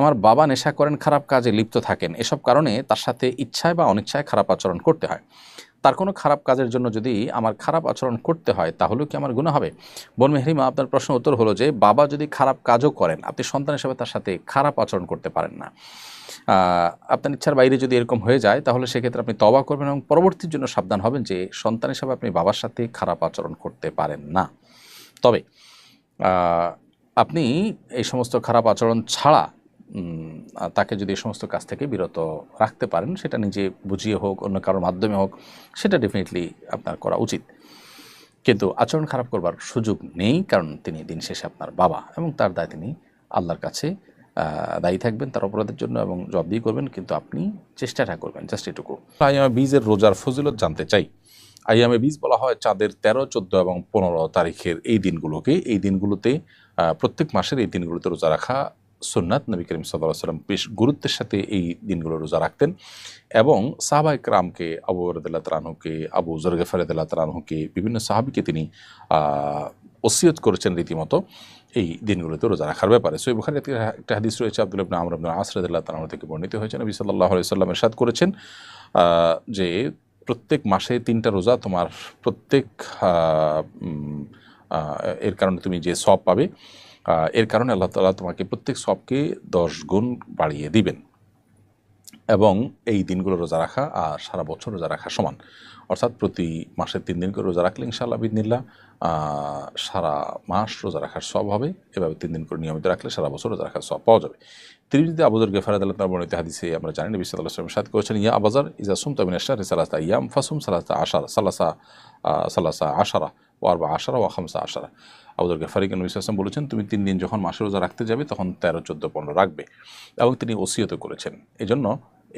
আমার বাবা নেশা করেন, খারাপ কাজে লিপ্ত থাকেন। এসব কারণে তার সাথে ইচ্ছায় বা অনিচ্ছায় খারাপ আচরণ করতে হয়। তার কোনো খারাপ কাজের জন্য যদি আমার খারাপ আচরণ করতে হয় তাহলেও কি আমার গুণা হবে? বোন মেহরিমা, আপনার প্রশ্ন উত্তর হলো যে, বাবা যদি খারাপ কাজও করেন, আপনি সন্তান হিসেবে তার সাথে খারাপ আচরণ করতে পারেন না। আপনার ইচ্ছার বাইরে যদি এরকম হয়ে যায়, তাহলে সেক্ষেত্রে আপনি তবা করবেন এবং পরবর্তীর জন্য সাবধান হবেন যে, সন্তান হিসেবে আপনি বাবার সাথে খারাপ আচরণ করতে পারেন না। তবে আপনি এই সমস্ত খারাপ আচরণ ছাড়া তাকে যদি এই সমস্ত কাজ থেকে বিরত রাখতে পারেন, সেটা নিজে বুঝিয়ে হোক, অন্য কারোর মাধ্যমে হোক, সেটা ডেফিনেটলি আপনার করা উচিত। কিন্তু আচরণ খারাপ করবার সুযোগ নেই, কারণ তিনি দিন শেষে আপনার বাবা এবং তার দায় তিনি আল্লাহর কাছে দায়ী থাকবেন তার অপরাধের জন্য এবং জবাবদিহি করবেন, কিন্তু আপনি চেষ্টাটা করবেন জাস্ট এটুকু। আইয়ামে বীজের রোজার ফজিলত জানতে চাই। আইয়ামে বীজ বলা হয় চাঁদের তেরো, চোদ্দ এবং পনেরো তারিখের এই দিনগুলোকে। এই দিনগুলোতে প্রত্যেক মাসের এই দিনগুলোতে রোজা রাখা সুন্নাত নবী করিম সাল্লাহ সাল্লাম বেশ গুরুত্বের সাথে এই দিনগুলো রোজা রাখতেন এবং সাহাবাই ক্রামকে, আবু রদুল্লাহ তালাহুকে আবু জরগেফারদুল্লাহ তালাহুকে বিভিন্ন সাহাবিকে তিনি ওসিয়ত করেছেন রীতিমতো এই দিনগুলোতে রোজা রাখার ব্যাপারে। সৈব বুখারী একটি হাদিস রয়েছে, আব্দুল ইবনে আমর ইবনে আসরাদুল্লাহ তালাহ থেকে বর্ণিত হয়েছে। নবী সাল্লাহ সাল্লাম এরশাদ করেছেন যে প্রত্যেক মাসে তিনটা রোজা তোমার প্রত্যেক এর কারণে তুমি যে সব পাবে এর কারণে আল্লাহ তাআলা তোমাকে প্রত্যেক সবকে দশ গুণ বাড়িয়ে দিবেন। এবং এই দিনগুলো রোজা রাখা আর সারা বছর রোজা রাখা সমান। অর্থাৎ প্রতি মাসে তিন দিন করে রোজা রাখলে ইনশাআল্লাহ বিদিনিল্লা সারা মাস রোজা রাখার সব হবে। এভাবে তিন দিন করে নিয়মিত রাখলে সারা বছর রোজা রাখার সব পাওয়া যাবে। তিনি যদি আবুদর গেফারাদ আল্লাহ তার বর্ণিত হাদিসে আমরা জানি, নবী সাল্লাহ সাল্লাম সাথে করেছেন, ইয়া আবাজার ইজা সুম তমিন আশার সালাসা ইয়াম ফাসুম সালাসা আশারা, সালাসা সালাসা আশারা। ওয়ার বা আশারা ওয়া খামসা আশারা। আবুদর গেফারিকে নবী সাল্লাম বলেছেন, তুমি তিন দিন যখন মাসে রোজা রাখতে যাবে, তখন তেরো, চোদ্দ, পনেরো রাখবে। এবং তিনি ওসিয়ত করেছেন। এজন্য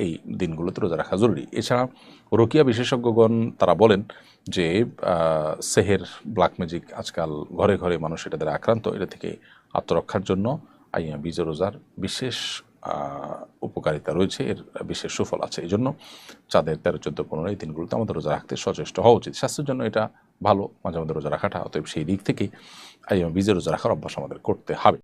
এই দিনগুলোতে রোজা রাখা জরুরি। এছাড়া রোকিয়া বিশেষজ্ঞগণ তারা বলেন যে সেহের, ব্ল্যাক ম্যাজিক আজকাল ঘরে ঘরে মানুষ এটা দ্বারা আক্রান্ত। এটা থেকে আত্মরক্ষার জন্য আইয়া বীজ রোজার বিশেষ উপকারিতা রয়েছে। এর বিশেষ সুফল আছে। এই জন্য চাঁদের তেরো, চোদ্দ, পনেরো এই দিনগুলোতে আমাদের রোজা রাখতে সচেষ্ট হওয়া উচিত। স্বাস্থ্যের জন্য এটা ভালো, মাঝে মাঝে রোজা রাখাটা, অতএব সেই দিক থেকে আইএমবিজে রোজা রাখার অভ্যাস আমাদের করতে হবে।